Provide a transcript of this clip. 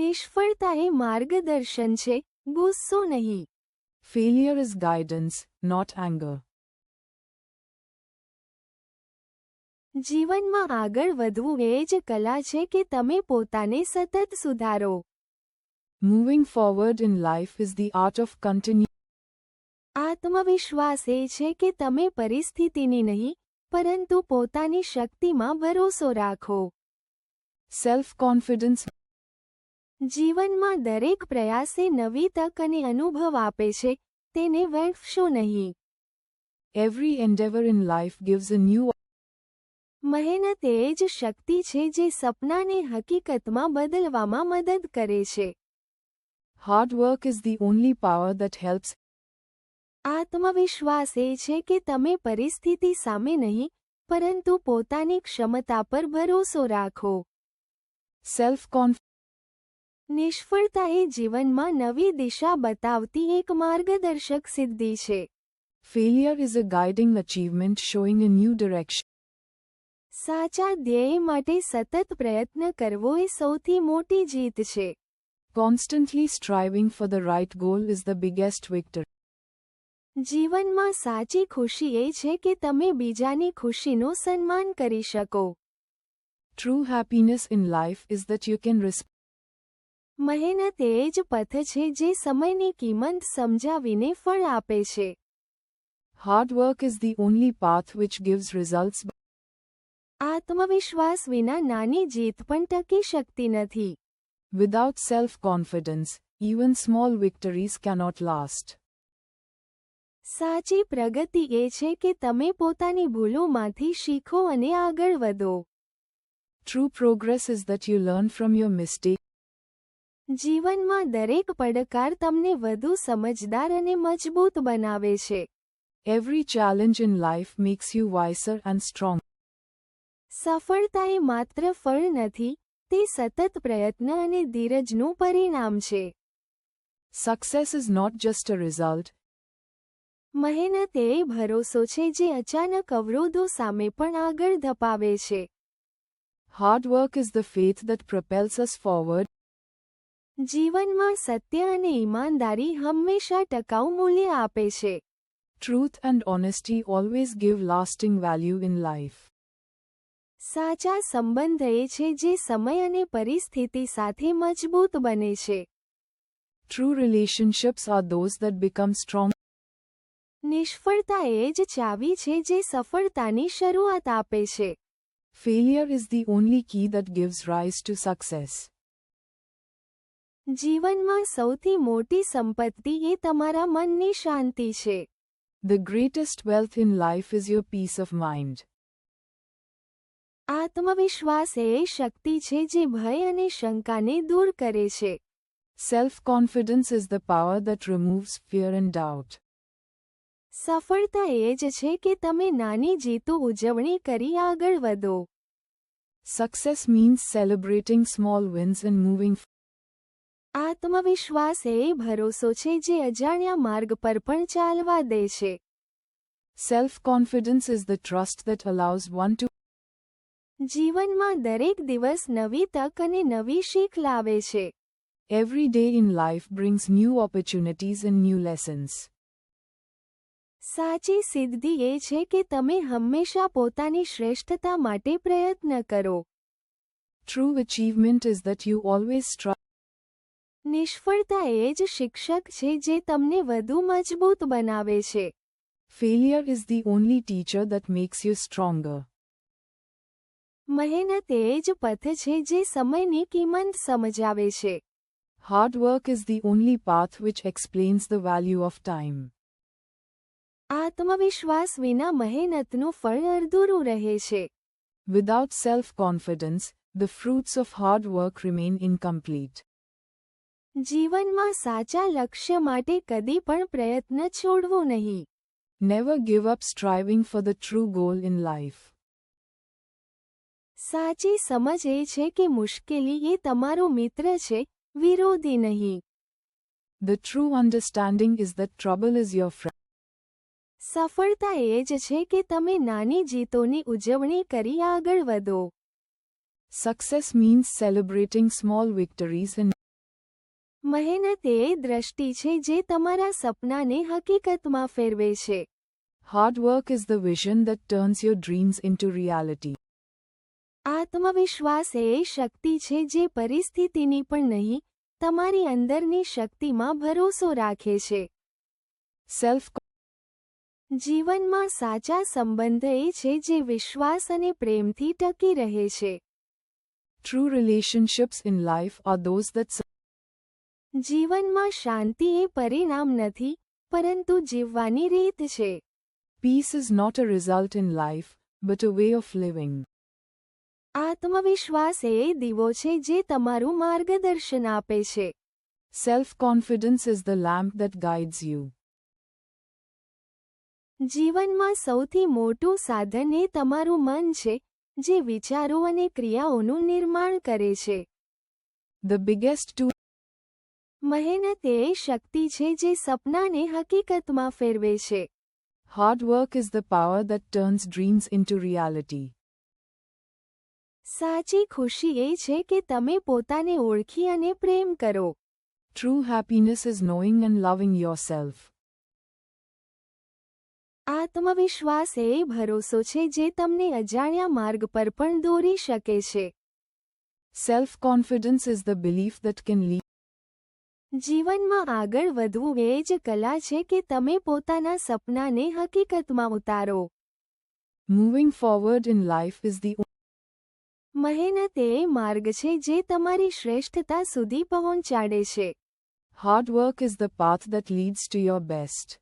નિષ્ફળતા એ માર્ગદર્શન છે ગુસ્સો નહીં. Failure is guidance not anger જીવનમાં આગળ વધવું એ જ કલા છે કે તમે પોતાને સતત સુધારો. Moving forward in life is the art of continue આત્મવિશ્વાસ એ છે કે તમે પરિસ્થિતિની નહીં પરંતુ પોતાની શક્તિમાં ભરોસો રાખો. Self confidence. જીવનમાં દરેક પ્રયાસે નવી તક અને અનુભવ આપે છે તેને વેડફશો નહીં every endeavour in life gives a new મહેનત એ જ શક્તિ છે જે સપનાને હકીકતમાં બદલવામાં મદદ કરે છે hard is the only power power helps. આત્મવિશ્વાસ એ છે કે તમે પરિસ્થિતિ સામે નહીં પરંતુ પોતાની ક્ષમતા પર ભરોસો રાખો સેલ્ફ confidence. નિષ્ફળતા એ જીવનમાં નવી દિશા બતાવતી એક માર્ગદર્શક સિદ્ધિ છે Failure is a guiding achievement showing a new direction. સાચા ધ્યેય માટે સતત પ્રયત્ન કરવો એ સૌથી મોટી જીત છે Constantly striving for the right goal is the biggest victory. જીવનમાં સાચી ખુશી એ છે કે તમે બીજાની ખુશીનું સન્માન કરી શકો True happiness in life is that you can respect. મહેનત એ જ પથ છે જે સમયની કિંમત સમજાવીને ફળ આપે છે Hard work is the only path which gives results. આત્મવિશ્વાસ વિના નાની જીત પણ ટકી શકતી નથી Without self confidence, even small victories cannot last. સાચી પ્રગતિ એ છે કે તમે પોતાની ભૂલોમાંથી શીખો અને આગળ વધો True progress is that you learn from your mistakes. જીવનમાં દરેક પડકાર તમને વધુ સમજદાર અને મજબૂત બનાવે છે Every challenge in life makes you wiser and strong. સફળતા એ માત્ર ફળ નથી તે સતત પ્રયત્ન અને ધીરજનું પરિણામ છે Success is not just a result, મહેનત એ ભરોસો છે જે અચાનક અવરોધો સામે પણ આગળ ધપાવે છે hard work is the faith that propels us forward. જીવનમાં સત્ય અને ઈમાનદારી હંમેશા ટકાઉ મૂલ્ય આપે છે Truth and honesty always give lasting value in life. સાચા સંબંધ એ છે જે સમય અને પરિસ્થિતિ સાથે મજબૂત બને છે True relationships are those that become strong. નિષ્ફળતા એ જ ચાવી છે જે સફળતાની શરૂઆત આપે છે Failure is the only key that gives rise to success. જીવનમાં સૌથી મોટી સંપત્તિ એ તમારા મનની શાંતિ છે The greatest wealth in life is your peace of mind. આત્મવિશ્વાસ એ શક્તિ છે જે ભય અને શંકાને દૂર કરે છે Self confidence is the power that removes fear and doubt. સફળતા એ જ છે કે તમે નાની જીતો ઉજવણી કરી આગળ વધો means celebrating small wins and moving f- આત્મવિશ્વાસ એ ભરોસો છે જે અજાણ્યા માર્ગ પર પણ ચાલવા દે છે Self confidence is the trust that allows one to જીવનમાં દરેક દિવસ નવી તક અને નવી શીખ લાવે છે every day in life brings new opportunities and new lessons. સાચી સિદ્ધિ એ છે કે તમે હંમેશા પોતાની શ્રેષ્ઠતા માટે પ્રયત્ન કરો True achievement is that you always strive. નિષ્ફળતા એ જ શિક્ષક છે જે તમને વધુ મજબૂત બનાવે છે Failure is the only teacher that makes you stronger. મહેનત એ જ પથ છે જે સમયની કિંમત સમજાવે છે work is the only path which explains the value of time. આત્મવિશ્વાસ વિના મહેનતનું ફળ અર્ધૂરું રહે છે self confidence, the fruits of hard work remain incomplete. જીવનમાં સાચા લક્ષ્ય માટે કદી પણ પ્રયત્ન છોડવો નહીં Never give up striving for the true goal in life. સાચી સમજ એ છે કે મુશ્કેલી એ તમારો મિત્ર છે વિરોધી નહીં The true understanding is that trouble is your friend. સફળતા એ જ છે કે તમે નાની જીતોની ઉજવણી કરી આગળ વધો Success means celebrating small victories and મહેનત એ દ્રષ્ટિ છે જે તમારા સપનાને હકીકતમાં ફેરવે છે. Hard is the vision vision turns turns dreams into reality આત્મવિશ્વાસ એ શક્તિ છે જે પરિસ્થિતિની પણ નહીં તમારી અંદરની શક્તિમાં ભરોસો રાખે છે. સેલ્ફ જીવનમાં સાચા સંબંધ એ છે જે વિશ્વાસ અને પ્રેમથી ટકી રહે છે. True relationships in life are those su- જીવનમાં શાંતિ એ પરિણામ નથી પરંતુ જીવવાની રીત છે peace is not a result in life, but a way of living. આત્મવિશ્વાસ એ દીવો છે જે તમારું માર્ગદર્શન આપે છે Self confidence is the lamp that guides you. જીવનમાં સૌથી મોટું સાધન એ તમારું મન છે જે વિચારો અને ક્રિયાઓનું નિર્માણ કરે છે The biggest tool મહેનત એ શક્તિ છે જે સપનાને હકીકતમાં ફેરવે છે work is the power that turns dreams into reality. સાચી ખુશી એ છે કે તમે પોતાને ઓળખી અને પ્રેમ કરો True happiness is knowing and loving yourself. આત્મવિશ્વાસ એ ભરોસો છે જે તમને અજાણ્યા માર્ગ પર પણ દોરી શકે છે Self confidence is the belief that can lead જીવનમાં આગળ વધવું એ જ કલા છે કે તમે પોતાના સપનાને હકીકતમાં ઉતારો moving forward in life is the મહેનત એ માર્ગ છે જે તમારી શ્રેષ્ઠતા સુધી પહોંચાડે છે hard work is the path that leads to your best.